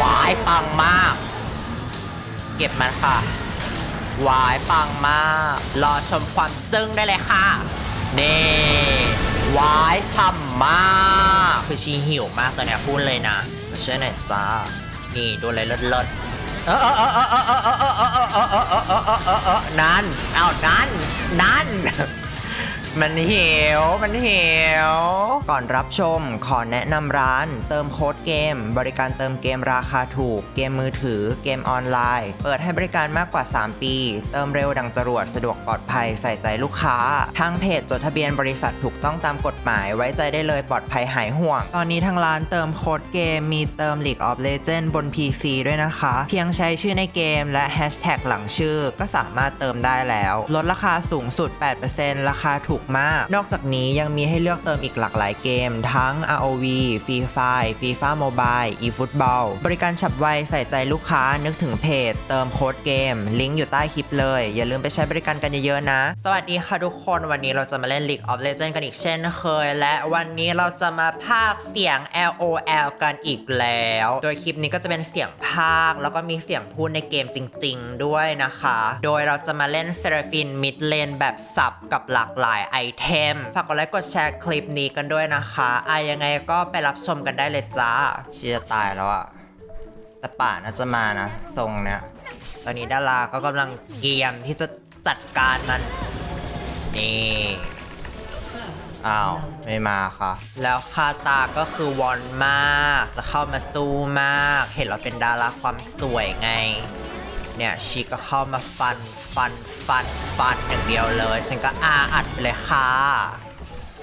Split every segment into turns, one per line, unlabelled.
วายปังมาก เก็บมันค่ะวายปังมาก รอชมความจึ้งได้เลยค่ะ นี่วายช่ำมาก คือชีหิวมากตอนนี้พูดเลยนะมาช่วยหน่อยจ้า นี่ดูเลยเลิศนั่น เอานั่น นั่น มันเหี่ยวมันเหี่ยวก่อนรับชม ขอแนะนำร้าน เติมโค้ดเกม บริการเติมเกมราคาถูก เกมมือถือ เกมออนไลน์ เปิดให้บริการมากกว่า 3 ปี เติมเร็วดังจรวด สะดวกปลอดภัยใส่ใจลูกค้า ทางเพจจดทะเบียนบริษัทถูกต้องตามกฎหมาย ไว้ใจได้เลยปลอดภัยหายห่วง ตอนนี้ทางร้านเติมโค้ดเกม มีเติม League of Legends บน PC ด้วยนะคะ เพียงใช้ชื่อในเกมและแฮชแท็กหลังชื่อ ก็สามารถเติมได้แล้ว ลดราคาสูงสุด 8%ราคาถูกมาก นอกจากนี้ยังมีให้เลือกเติมอีกหลากหลายเกม ทั้ง ROV Free Fire FIFA Mobile eFootball บริการฉับไวใส่ใจลูกค้านึกถึงเพจ เติมโค้ดเกม ลิงก์อยู่ใต้คลิปเลย อย่าลืมไปใช้บริการกันเยอะๆนะ สวัสดีค่ะทุกคนวันนี้เราจะมาเล่น League of Legends กันอีกเช่นเคย และวันนี้เราจะมาพากเสียง LOL กันอีกแล้ว โดยคลิปนี้ก็จะเป็นเสียงพากแล้วก็มีเสียงพูดในเกมจริง ๆ ด้วยนะคะ โดยเราจะมาเล่นเซราฟินมิดเลนแบบสับกับหลากหลายไอเทม ฝากกดไลค์กดแชร์คลิปนี้กันด้วยนะคะอะยังไงก็ไปรับชมกันได้เลยจ้าชีจะตายแล้วอะแต่ป่าน่าจะมานะ ทรงเนี้ย ตอนนี้ดาราก็กำลังเกียมที่จะจัดการมัน นี่อ้าวไม่มาค่ะ แล้วคาตาก็คือวอนมาก จะเข้ามาสู้มาก เห็นเราเป็นดาราความสวยไง เนี่ยชีก็เข้ามาฟัน ฟันฟันฟันอย่างเดียวเลย ฉันก็อาอัดไปเลยค่ะ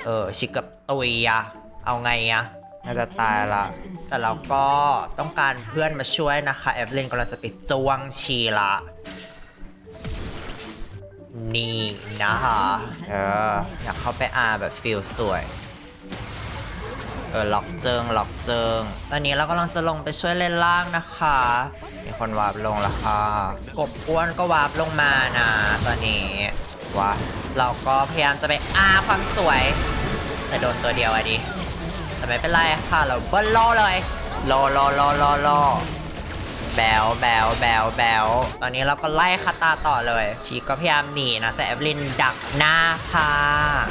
เออชีกับตุยอะเอาไงอะน่าจะตายละแต่เราก็ต้องการเพื่อนมาช่วยนะคะ แอฟลินกำลังจะไปจ้วงชีละนี่นะคะเอออยากเข้าไปอาแบบฟิลสวย เออล็อกเจิงล็อกเจิง ตอนนี้เรากำลังจะลงไปช่วยเล่นล่างนะคะ มีคนวาร์ปลงแล้วค่ะกบอ้วนก็วาร์ปลงมานะตอนนี้วะเราก็พยายามจะไปอาความสวย แต่โดนตัวเดียวอะดิแต่ไม่เป็นไรค่ะเราเบิ้ลโลเลยโลโลโลโลโล แบวแบวแบวแบวตอนนี้เราก็ไล่คาตาต่อเลย ชีก็พยายามหนีนะ แต่แอฟลินดักหน้าค่ะ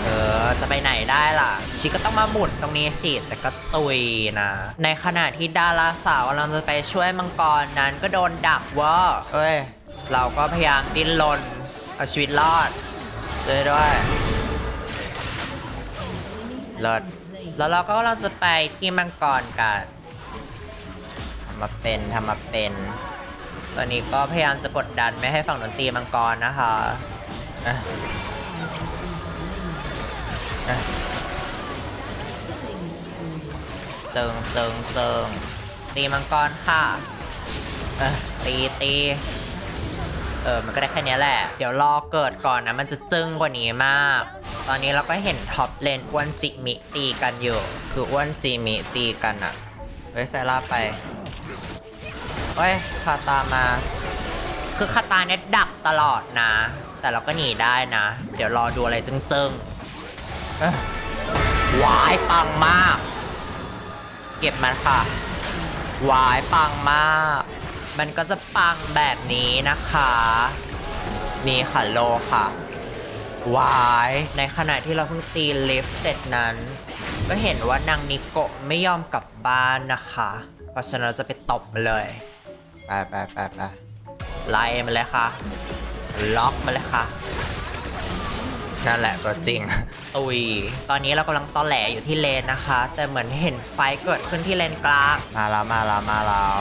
เออ จะไปไหนได้ล่ะ ชีก็ต้องมาหมุนตรงนี้สิ แต่ก็ตุยนะ ในขณะที่ดาราสาวกำลังจะไปช่วยมังกรนั้นก็โดนดักว่าเอ้ย เราก็พยายามดิ้นรนเอาชีวิตรอดด้วยด้วยเลิศแล้วเราก็กำลังจะไปที่มังกรกัน มาเป็นทำมาเป็นตอนนี้ก็พยายามจะกดดันไม่ให้ฝั่งดนตรีมังกรนะคะเจิงเจิงเจิงตีมังกรค่ะอะตีตีเออ มันก็ได้แค่นี้แหละ เดี๋ยวรอเกิดก่อนนะ มันจะจึ้งกว่านี้มาก ตอนนี้เราก็เห็นท็อปเลนอ้วนจิมิตีกันอยู่ คืออ้วนจิมิตีกันอะเฮ้ยไซร่าไป เฮ้ยคาตามา คือคาตาเนี่ยดักตลอดนะ แต่เราก็หนีได้นะ เดี๋ยวรอดูอะไรจึ้งๆเอ้ยวายปังมาก เก็บมันค่ะวายปังมาก มันก็จะปังแบบนี้นะคะ นี่ค่ะโลค่ะวายในขณะที่เราเพิ่งตีลิฟต์เสร็จนั้น ก็เห็นว่านางนิโกะไม่ยอมกลับบ้านนะคะ เพราะฉะนั้นเราจะไปตบมันเลย ไปไปไปไปไล่มันเลยค่ะ ล็อกมันเลยค่ะ นั่นแหละตัวจริงตุยตอนนี้เรากำลังตอแหลอยู่ที่เลนนะคะ แต่เหมือนเห็นไฟเกิดขึ้นที่เลนกลาง มาแล้วมาแล้วมาแล้ว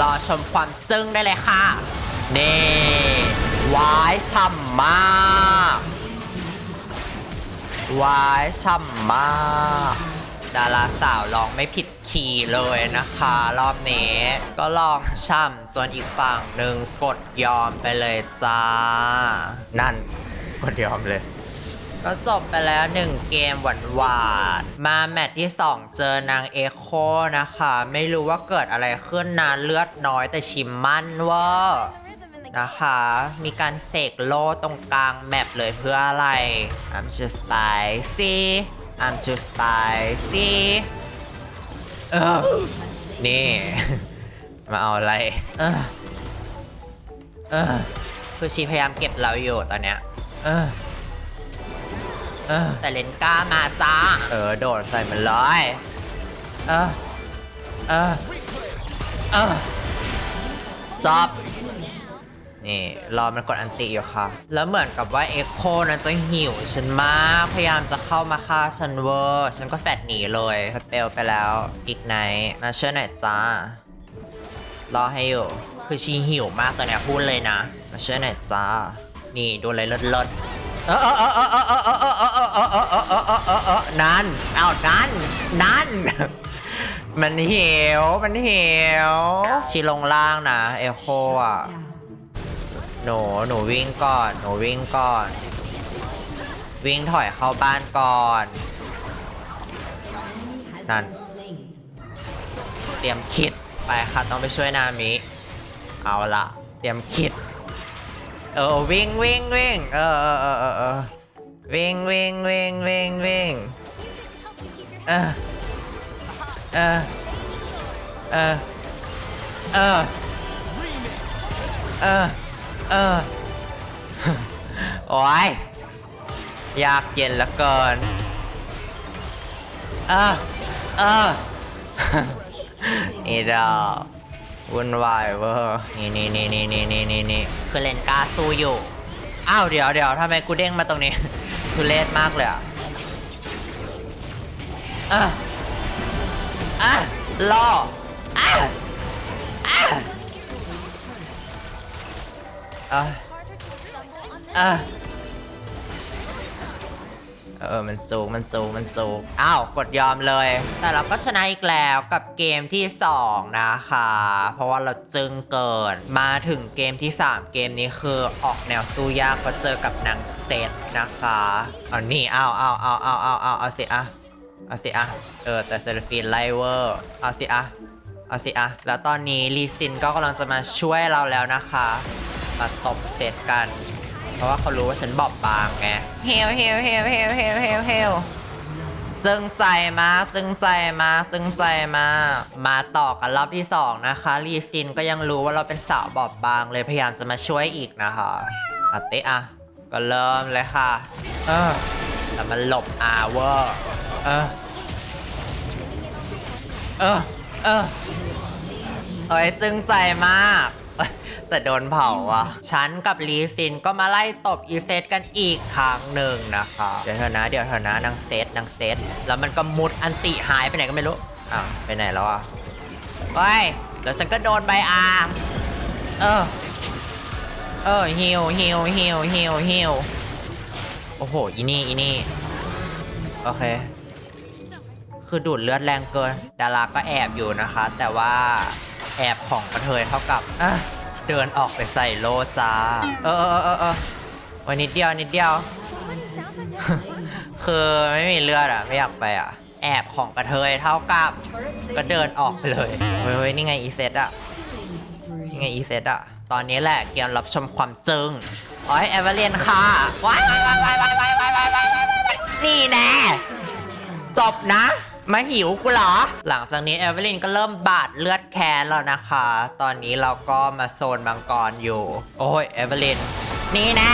รอชมความจึ้งได้เลยค่ะ นี่วายช่ำมากวายช่ำมาก ดาราสาวร้องไม่ผิดคีย์เลยนะคะ รอบนี้ ก็ลองช่ำจนอีกฝั่งหนึ่งกดยอมไปเลยจ้า นั่น กดยอมเลย ก็จบไปแล้วหนึ่งเกมหวานหวานๆมาแมตช์ที่2เจอนางเอโคนะคะ ไม่รู้ว่าเกิดอะไรขึ้นนานเลือดน้อยแต่ชิมมั่นเว่านะคะ มีการเสกโล่ตรงกลางแมปเลยเพื่ออะไร I'm just spicy I'm just spicy เออนี่ มาเอาอะไร เออ เออ คือชีพยายามเก็บเราอยู่ตอนเนี้ย เออ เออ แต่เลนก้ามาจ้า เออ โดดใส่มันเลยเออ เออ เออจอบี่รอมันกดอันติอยู่ค่ะ แล้วเหมือนกับว่าเอ็กโคนั้นจะหิวฉันมาก พยายามจะเข้ามาฆ่าฉันเวอร์ ฉันก็แฟดหนีเลยเปลไปแล้วอีกไนมาเชิญหน่อยจ้ารอให้อยู่ คือชีหิวมากตอนนี้พูดเลยนะ มาเชิญหน่อยจ้า นี่ดูอะไรเลิศๆนั่นเอานั่น นั่นมันหิว มันหิวชีลงล่างนะ เอโคอะ หนูหนูวิ่งก่อน หนูวิ่งก่อน วิ่งถอยเข้าบ้านก่อน นั่น เตรียมคิดไปค่ะต้องไปช่วยนามิ เอาละเตรียมคิด เออวิ่งวิ่งวิ่งเออเออเออเออเออวิ่งวิ่งวิ่งวิ่งวิ่งเออเออเออเออเออ เออ โอ้ย ยากเย็นเหลือเกิน เออ เออ นี่ดอกวุ่นวายเวอร์นี่นี่นี่นี่นี่นี่นี่นี่คือเลนกล้าสู้อยู่ อ้าวเดี๋ยวเดี๋ยวทำไมกูเด้งมาตรงนี้ ทุเรศมากเลยอะอะอะรออะอะ อะอะเออ มันจูกมันจูกมันจูกอ้าว กดยอมเลย แต่เราก็ชนะอีกแล้วกับเกมที่ 2 นะคะ เพราะว่าเราจึงเกิน มาถึงเกมที่ 3 เกมนี้คือออกแนวสู้ยากก็เจอกับนางเซตนะคะเอานี่เอาเอาเอาเอาเอาเอาเอาสิอะเอาสิอะเออ แต่เซลฟีนไลเวอร์ เอาสิอะเอาสิอะแล้วตอนนี้ลีซินก็กำลังจะมาช่วยเราแล้วนะคะ มาตบเซตกัน เพราะว่าเขารู้ว่าฉันบอบบางไงเฮลเฮลเฮลเฮลเฮลเฮลเฮลจึงใจมากจึงใจมากจึงใจมากมาต่อกันรอบที่สองนะคะลีซินก็ยังรู้ว่าเราเป็นสาวบอบบางเลยพยายามจะมาช่วยอีกนะคะอะเตะอะก็เริ่มเลยค่ะเออแต่มันหลบอาเวอร์เออเออเออเอ้ยจึงใจมาก แต่โดนเผาอะ ฉันกับลีซินก็มาไล่ตบอีเซตกันอีกครั้งหนึ่งนะคะ เดี๋ยวเถอะนะ เดี๋ยวเถอะนะนางเซตนางเซตแล้วมันก็มุดอันติหายไปไหนก็ไม่รู้ อ้าว ไปไหนแล้วอะเฮ้ยแล้วฉันก็โดนใบอาเออ เออฮิวฮิวฮิวฮิวฮิวโอ้โห อีนี่ อีนี่ โอเค คือดูดเลือดแรงเกิน ดาราก็แอบอยู่นะคะ แต่ว่าแอบของกระเทยเท่ากับอะ เดินออกไปใส่โลจ้า เออเออเออเออวันนิดเดียวนิดเดียว คือไม่มีเลือดอะ ไม่อยากไปอะ แอบของกระเทยเท่ากับ ก็เดินออกไปเลยเฮ้ยนี่ไงอีเซตอะ นี่ไงอีเซตอะ ตอนนี้แหละเกมรับชมความจึงโอ้ยเอเวอเรียนค่ะว้ายว้ายว้ายว้ายว้ายว้ายว้ายว้ายว้ายนี่แน่จบนะ มาหิวกูเหรอ หลังจากนี้เอเวลินก็เริ่มบาดเลือดแคนแล้วนะคะ ตอนนี้เราก็มาโซนมังกรอยู่ โอ้ยเอเวลิน นี่นะ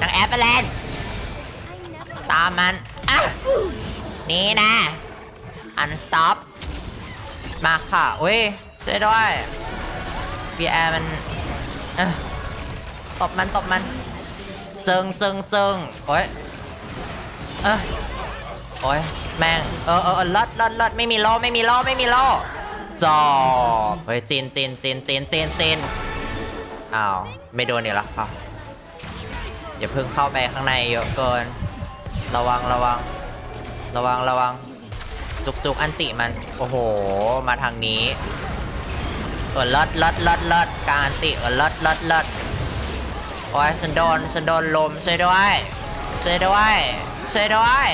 นางเอเวอร์ลินตามมันอะนี่นะ อันสต็อป มาค่ะอุ้ยช่วยด้วยบีแอร์มันตบมันตบมัน เจิงเจิงเจิงโอ้ยเออ โอ้ยแม่ง เออเออเออลดลดลดไม่มีโลไม่มีโลไม่มีโลจอบเฮ้ยจีนจีนจีนจีนจีนจีนอ้าว ไม่โดนอีกแล้วค่ะอย่าเพิ่งเข้าไปข้างในเยอะเกิน ระวังระวัง ระวังระวัง จุกจุกอันติมัน โอ้โห มาทางนี้เออลดลดลดลดการอันติเออลดลดลดโอ้ยฉันโดนฉันโดนลมช่วยด้วยช่วยด้วยช่วยด้วย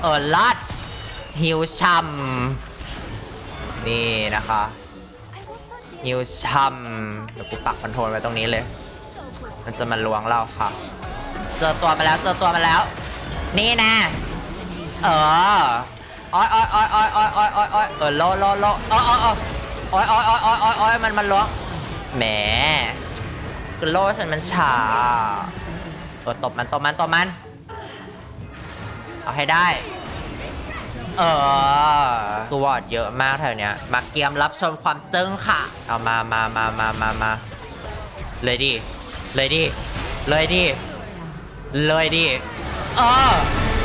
เออลัดฮิวชัมนี่นะคะฮิวชัมเดี๋ยวกูปักคอนโทรลไว้ตรงนี้เลย มันจะมาลวงเราค่ะ เจอตัวมาแล้วเจอตัวมาแล้ว นี่นะเอออ้อยอ้อยอ้อยอ้อยอ้อยอ้อยอ้อยอ้อยเออโลโลโลออเออเอออ้อยอ้อยอ้อยอ้อยอ้อยอ้อยมันมันล้วงแหมคือโลฉันมันช้าเออตบมันตบมันตบมัน เอาให้ได้ เออคือวอร์ดเยอะมากแถวเนี้ย มาเกียมรับชมความเจิ้งค่ะ เอามามามามามามาเลยดิเลยดิเลยดิเลยดิเออ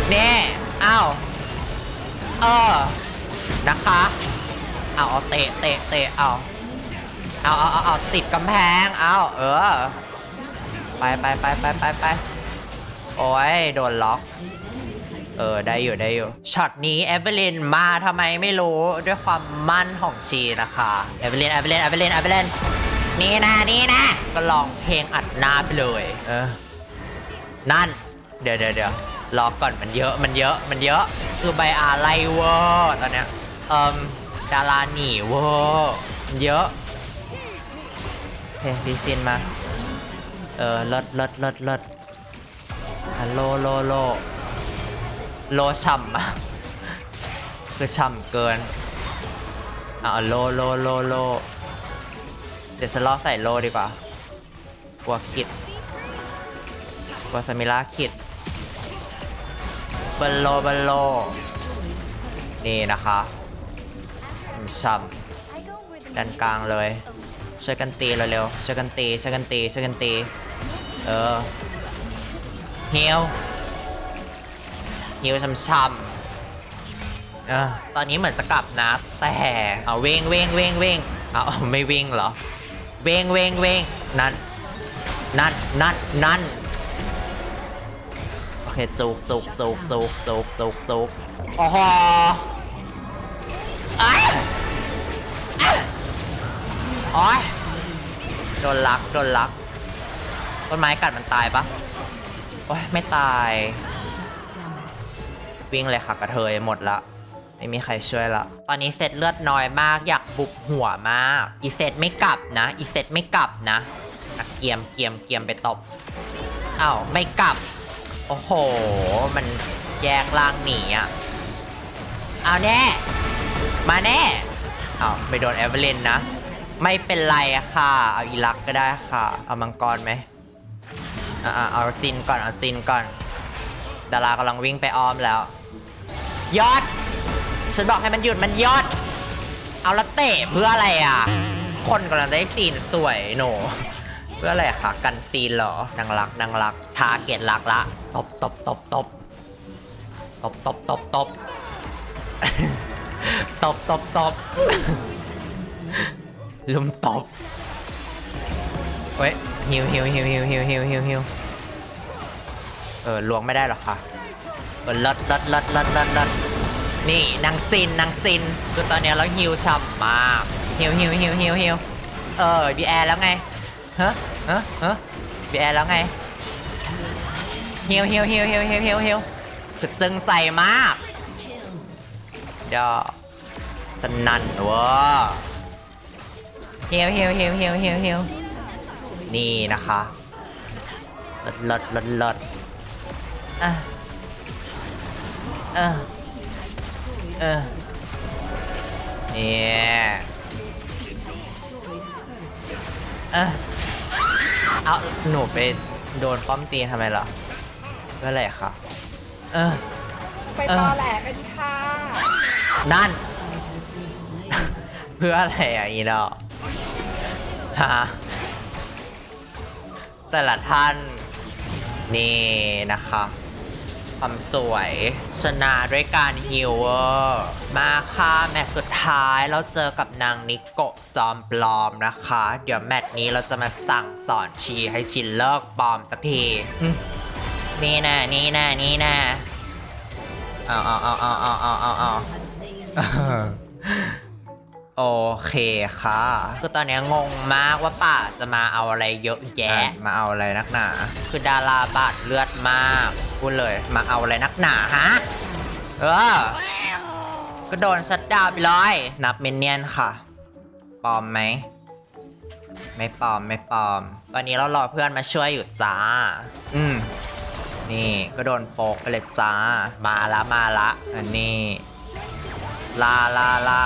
เน่อ้าวเออนะคะเอาเอาเตะเตะเตะเอาเอาเอาเอาเอาติดกำแพงเอาเออ ไปไปไปไปไปไปโอ้ยโดนล็อก เออได้อยู่ได้อยู่ช็อตนี้เอเวอร์ลินมาทำไมไม่รู้ด้วยความมั่นของชีนะคะเอเวอร์ลินเอเวอร์ลินเอเวอร์ลินเอเวอร์ลินนี่นะนี่นะก็ลองเพลงอัดหน้าไปเลยเออนั่น เดี๋ยวเดี๋ยวเดี๋ยวรอก่อนมันเยอะมันเยอะมันเยอะคือใบอาไลเวอร์ตอนเนี้ยเอิมดาราหนีเวอร์มันเยอะโอเคดีซินมา เออลิศเลิศเลิศเลิศอะโลโลโล โลช่ำอะคือช่ำเกินเอาโลโลโลโลเดี๋ยวฉันล่อใส่โลดีกว่ากลัวคิดกลัวสมิล่าคิดเบลโลเบลโลนี่นะคะช่ำด้านกลางเลยช่วยกันตีเร็วๆช่วยกันตีช่วยกันตีช่วยกันตีเออเฮียว ฮิวช้ำๆเออตอนนี้เหมือนจะกลับนะ แต่เอาเว้งเว้งเว้งเว้งเอาเอาไม่วิ่งเหรอ เว้งเว้งเว้งนั่นนั่นนั่นนั่นโอเคจุกจุกจุกจุกจุกจุกจุกโอ้โหไอ้โอ้ยโดนลัก โดนลัก ต้นไม้กัดมันตายปะโอ้ยไม่ตาย วิ่งเลยค่ะกระเทยหมดละ ไม่มีใครช่วยละ ตอนนี้เซตเลือดน้อยมาก อยากบุกหัวมาก อีเซตไม่กลับนะ อีเซตไม่กลับนะอะเกียมเกียมเกียมไปตบอ้าวไม่กลับ โอ้โห มันแยกล่างหนีอะเอาแน่ มาแน่อ้าวไม่โดนแอเวลินนะ ไม่เป็นไรอะค่ะ เอาอีลักก็ได้ค่ะ เอามังกรไหมอ่าเอาจินก่อน เอาจินก่อน ดารากำลังวิ่งไปอ้อมแล้ว ยอด ฉันบอกให้มันหยุดมันยอด เอาละเตะเพื่ออะไรอะ คนกำลังได้ซีนสวยหนูเพื่ออะไรคะกันซีนเหรอนางรักนางรักทาเกตรักละตบตบตบตบตบตบตบตบตบตบตบลุมตบเว้ยฮิวฮิวฮิวฮิวฮิวฮิวฮิวฮิวเออลวงไม่ได้หรอกค่ะ ลัดลัดลัดลัดลัดลัดนี่นางซินนางซินคือตอนนี้เราฮิวฉ่ำมากฮิวฮิวฮิวฮิวฮิวเออดีแอร์แล้วไงฮะฮะฮะดีแอร์แล้วไงฮิวฮิวฮิวฮิวฮิวฮิวฮิวคือจึงใจมากเดี๋ยวสนั่นวะฮิวฮิวฮิวฮิวฮิวฮิวนี่นะคะลดลดลดลดอะ เออเออเนี่ยเออเอาหนูไปโดนป้อมตีทำไมเหรอเพื่ออะไรคะเออ
ไป
เออ
ตอแหลกันค่ะ
นั่น เพื่ออะไรอะอีดอกฮะแต่ละท่าน นี่นะคะ ความสวย ชนะด้วยการฮิวเวอร์มาค่ะ แมตช์สุดท้ายเราเจอกับนางนิโกะจอมปลอมนะคะ เดี๋ยวแมตช์นี้เราจะมาสั่งสอนชีให้ชินเลิกปลอมสักที นี่นะนี่นะนี่นะเอาเอาเอาเอาเอาเอาเอาเอาโอเคค่ะ คือตอนนี้งงมากว่าป่าจะมาเอาอะไรเยอะแยะ มาเอาอะไรนักหนา คือดาราบาดเลือดมาก พูดเลยมาเอาอะไรนักหนาฮะเออก็โดนชัดดาวน์ไปเลยนับเมนเนียนค่ะปลอมไหมไม่ปลอมไม่ปลอม ตอนนี้เรารอเพื่อนมาช่วยอยู่จ้า อืมนี่ก็โดนโปกไปเลยจ้า มาละมาละอันนี้ลาลาลา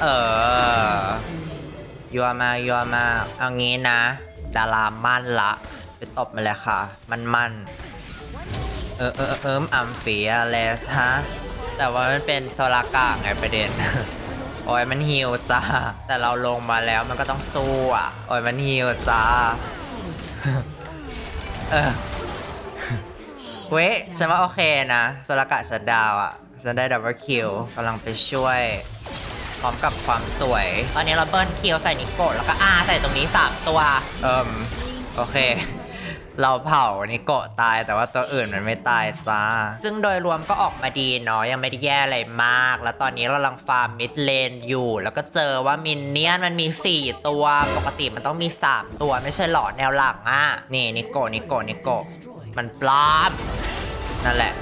เออยัวมายัวมาเอางี้นะ ดารามั่นละ ไปตบมาเลยค่ะ มันมัน เออเออเออเอิมอัมฝีอะไรฮะ แต่ว่ามันเป็นโซลากาไงประเด็น โอ้ยมันฮิวจ้า แต่เราลงมาแล้วมันก็ต้องสู้อะ โอ้ยมันฮิวจ้า เออ เว้ยฉันว่าโอเคนะโซลากะชัดดาวอะ ฉันได้ดับเบิลคิวกำลังไปช่วย พร้อมกับความสวย ตอนนี้เราเบิ้ลคิวใส่นิโกะแล้วก็อาใส่ตรงนี้ 3 ตัว เอิมโอเค เราเผานิโกะตายแต่ว่าตัวอื่นมันไม่ตายจ้า ซึ่งโดยรวมก็ออกมาดีเนาะยังไม่ได้แย่อะไรมาก แล้วตอนนี้เรากำลังฟาร์มมิดเลนอยู่ แล้วก็เจอว่ามินเนี่ยนมันมี 4 ตัว ปกติมันต้องมี 3 ตัวไม่ใช่หรอดแนวหลังอะ นี่นิโกะนิโกะนิโกะมันปลอม นั่นแหละ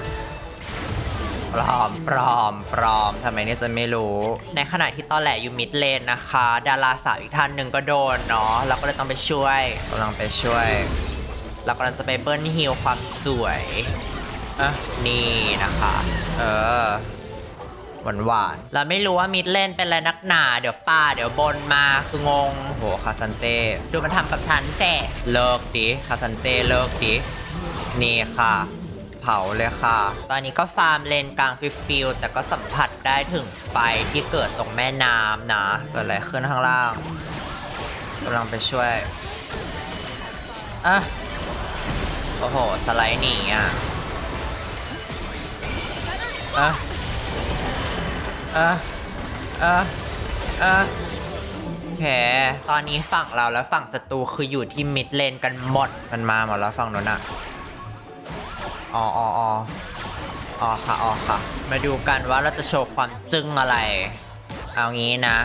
ปลอมปลอมปลอมทำไมเนี่ยจะไม่รู้ ในขณะที่ตอนแหลอยู่มิดเลนนะคะ ดาราสาวอีกท่านหนึ่งก็โดนเนาะเราก็เลยต้องไปช่วยกำลังไปช่วย เรากำลังจะไปเบิ้ลฮิลความสวยอะนี่นะคะ เออหวานหวานเราไม่รู้ว่ามิดเล่นเป็นอะไรนักหนา เดี๋ยวป่าเดี๋ยวบนมาคืองงโหคาซันเต้ดูมันทำกับฉันแต่เลิกดิคาซันเต้เลิกดินี่ค่ะ เผาเลยค่ะ ตอนนี้ก็ฟาร์มเลนกลางฟิลฟิลแต่ก็สัมผัสได้ถึงไฟที่เกิดตรงแม่น้ำนะเกิดอะไรขึ้นข้างล่างกำลังไปช่วยอะ โอ้โห สไลด์หนีอะอะอะอะอะโอเคตอนนี้ฝั่งเราและฝั่งศัตรูคืออยู่ที่มิดเลนกันหมด มันมาหมดแล้วฝั่งนู้นอะอ๋ออ๋ออ๋ออ๋อค่ะอ๋อค่ะ มาดูกันว่าเราจะโชว์ความจึ้งอะไร เอางี้นะ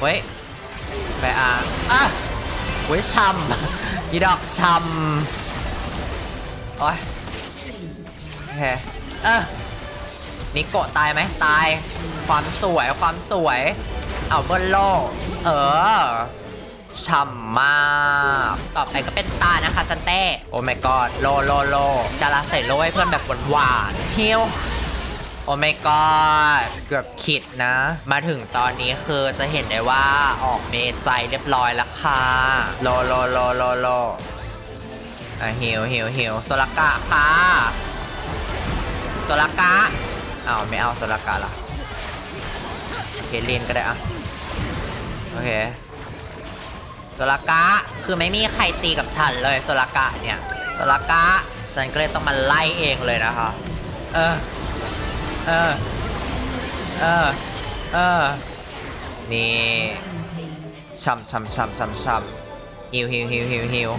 เว้ย ไปอะอะเว้ยชำยีดอกชำ โอ้ยโอเคเออนิโกะตายไหมตาย ความสวยความสวย เอาเบิร์โลเออฉ่ำมาก ต่อไปก็เป็นตานะคะซันเต้ โอ้ my god โลโลโลดาราใส่โลให้เพื่อนแบบหวานๆฮิวโอ้ my god เกือบขิดนะ มาถึงตอนนี้คือจะเห็นได้ว่าออกเมใจเรียบร้อยแล้วค่ะ โลโลโลโลโล อะฮิวฮิวฮิวโซลากะค่ะโซลากะอ้าวไม่เอาโซลากะละโอเคเลนก็ได้อะโอเคโซลากะคือไม่มีใครตีกับฉันเลยโซลากะเนี่ยโซลากะฉันก็เลยต้องมาไล่เองเลยนะคะเออเออเออเออนี่ช้ำช้ำช้ำช้ำช้ำฮิวฮิวฮิวฮิวฮิว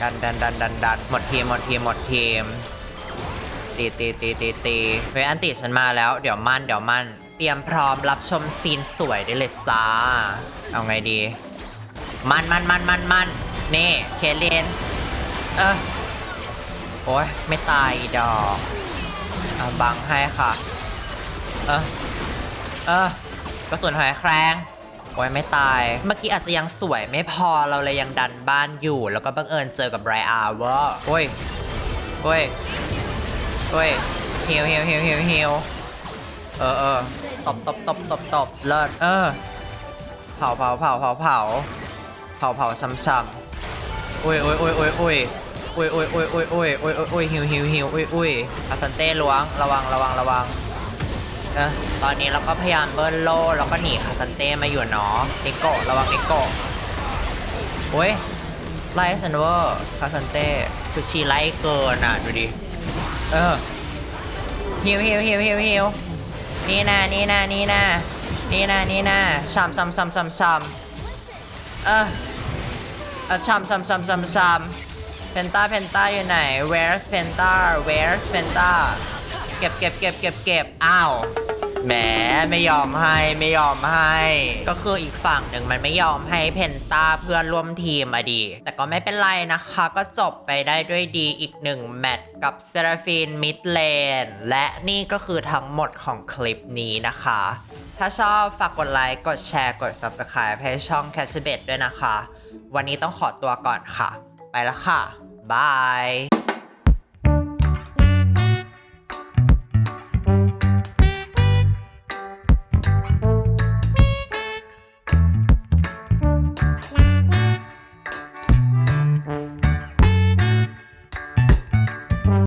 ดันดันดันดันดันหมดทีมหมดทีมหมดทีมตีตีตีตีตีเฮ้อันติฉันมาแล้วเดี๋ยวมั่นเดี๋ยวมั่นเตรียมพร้อมรับชมซีนสวยได้เลยจ้า เอาไงดี มันมันมันมันมันนี่เคเลนเออโอ้ยไม่ตายดอกเอาบังให้ค่ะ เออเออกระสุนหอยแครง อ้ยไม่ตาย เมื่อกี้อาจจะยังสวยไม่พอเราเลยยังดันบ้านอยู่ แล้วก็บังเอิญเจอกับไรอาร์เวอร์โอ้ยโอ้ยโอ้ยฮิวฮิวฮิวฮิวฮิวเออเออตบตบตบตบตบเลิศเออเผาเผาเผาเผาเผาเผาเผาซ้ำๆอุ้ยอุ้ยอุ้ยอุ้ยอุ้ยอุ้ยอุ้ยอุ้ยอุ้ยอุ้ยอุ้ยอุ้ยอุ้ยฮิวฮิวฮิวอุ้ยอุ้ยอาซันเต้ล้วงระวังระวังระวัง ออตอนนี้เราก็พยายามเบิร์นโลแล้วก็หนีคาซันเต้มาอยู่เนาะนิโกะระวังนิโกะโอ้ยไล่ฉันเวอร์คาซันเต้คือชีไล่เกินอะดูดิ เออฮิวฮิวฮิวฮิวฮิวนี่นะนี่นะนี่นะนี่นะนี่นะซ้ำซ้ำซ้ำซ้ำซ้ำเออเออซ้ำซ้ำซ้ำซ้ำซ้ำเพนต้าเพนต้าอยู่ไหน where's เพนต้า where's เพนต้า เก็บเก็บเก็บเก็บเก็บอ้าวแหมไม่ยอมให้ไม่ยอมให้ ก็คืออีกฝั่งหนึ่งมันไม่ยอมให้เพนตาเพื่อนร่วมทีมอะดี แต่ก็ไม่เป็นไรนะคะ ก็จบไปได้ด้วยดีอีกหนึ่งแมตช์กับเซราฟินมิดเลนและนี่ก็คือทั้งหมดของคลิปนี้นะคะ ถ้าชอบฝากกดไลค์ กดแชร์ กด Subscribe ให้ช่อง c a t c h b e t ด้วยนะคะ วันนี้ต้องขอตัวก่อนค่ะ ไปแล้วค่ะบาย